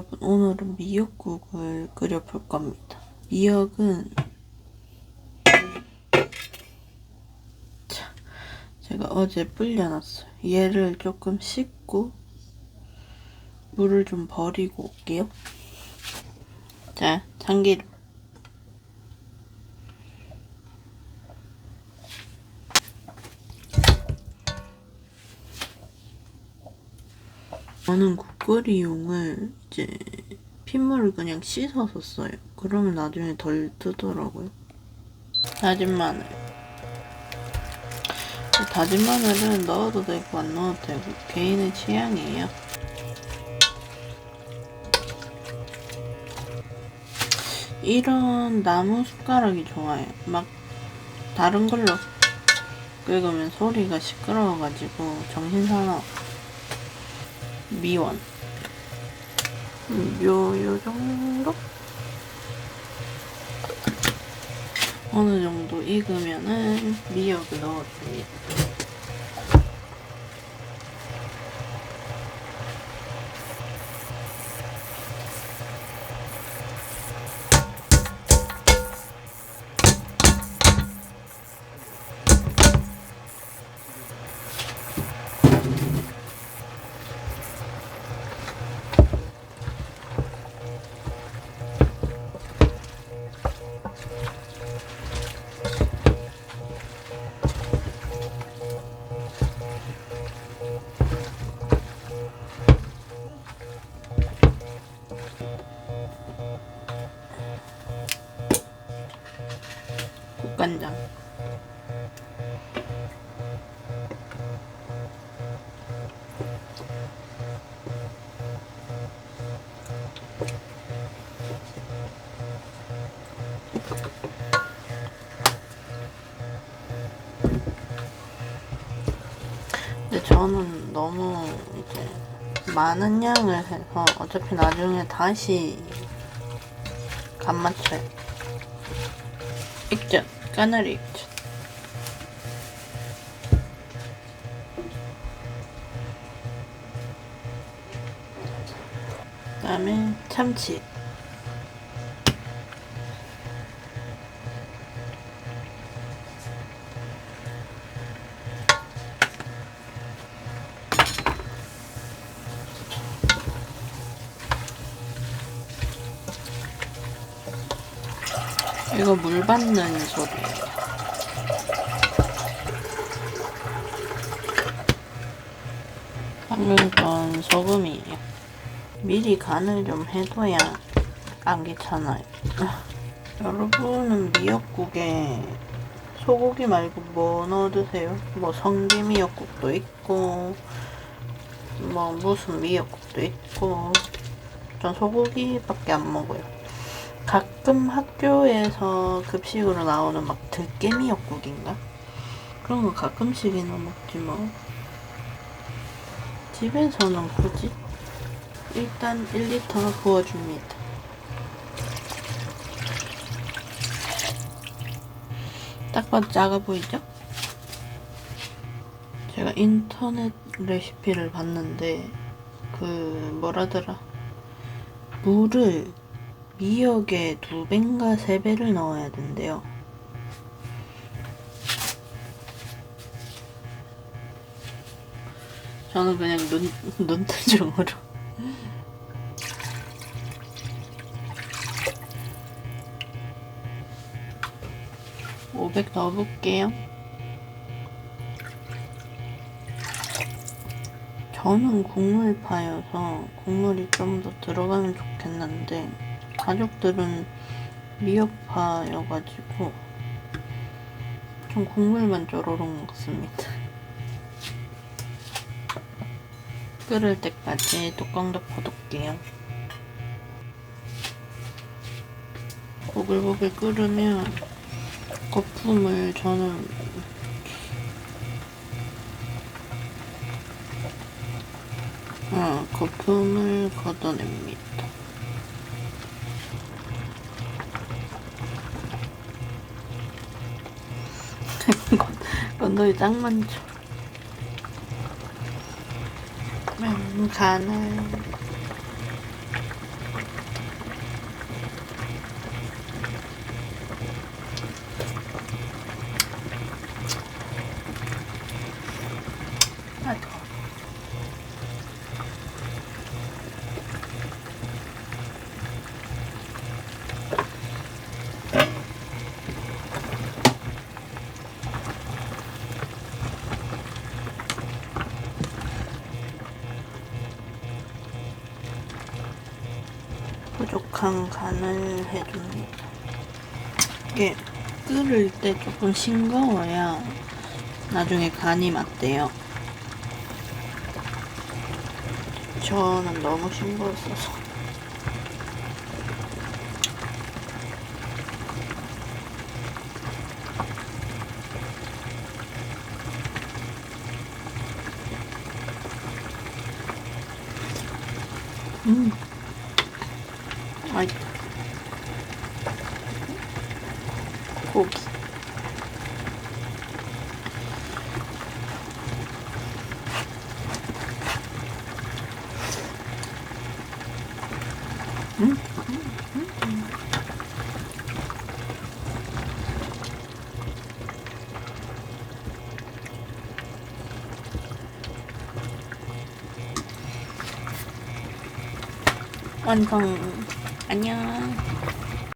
여러분 오늘은 미역국을 끓여볼 겁니다. 미역은 자, 제가 어제 불려놨어요. 얘를 조금 씻고 물을 좀 버리고 올게요. 자, 참기름. 저는 국거리용을 이제 핏물을 그냥 씻어서 써요. 그러면 나중에 덜 뜨더라고요. 다진 마늘. 다진 마늘은 넣어도 되고 안 넣어도 되고 개인의 취향이에요. 이런 나무 숟가락이 좋아요. 막 다른 걸로 긁으면 소리가 시끄러워가지고 정신 사나워. 미원. 요, 요 정도? 어느 정도 익으면은 미역을 넣어줍니다. 국간장. 근데 저는 너무 이제 많은 양을 해서 어차피 나중에 다시 간 맞춰요. 익전, 까나리 익전. 그다음에 참치. 이거 물 받는 소리예요. 방금 건 소금이에요. 미리 간을 좀 해둬야 안 귀찮아요. 여러분은 미역국에 소고기 말고 뭐 넣어 드세요? 뭐 성게 미역국도 있고 뭐 무슨 미역국도 있고 전 소고기밖에 안 먹어요. 가끔 학교에서 급식으로 나오는 막 들깨 미역국인가? 그런 거 가끔씩이나 먹지 뭐. 집에서는 굳이 일단 1리터 부어줍니다. 딱 봐도 작아 보이죠? 제가 인터넷 레시피를 봤는데 그 뭐라더라 물을 미역에 두 배인가 세 배를 넣어야 된대요. 저는 그냥 눈, 눈대중으로. (500) 넣어볼게요. 저는 국물파여서 국물이 좀 더 들어가면 좋겠는데 가족들은 미역파여가지고 좀 국물만 쪼로록 먹습니다. 끓을 때까지 뚜껑 덮어둘게요. 보글보글 끓으면 거품을 저는 어, 거품을 걷어냅니다. 건더기 짱 많죠. 음, 간을 부족한 간을 해줍니다. 이게 끓을 때 조금 싱거워야 나중에 간이 맞대요. 저는 너무 싱거웠어서. 음. 맛있다. 고기. 음. 완성. 안녕.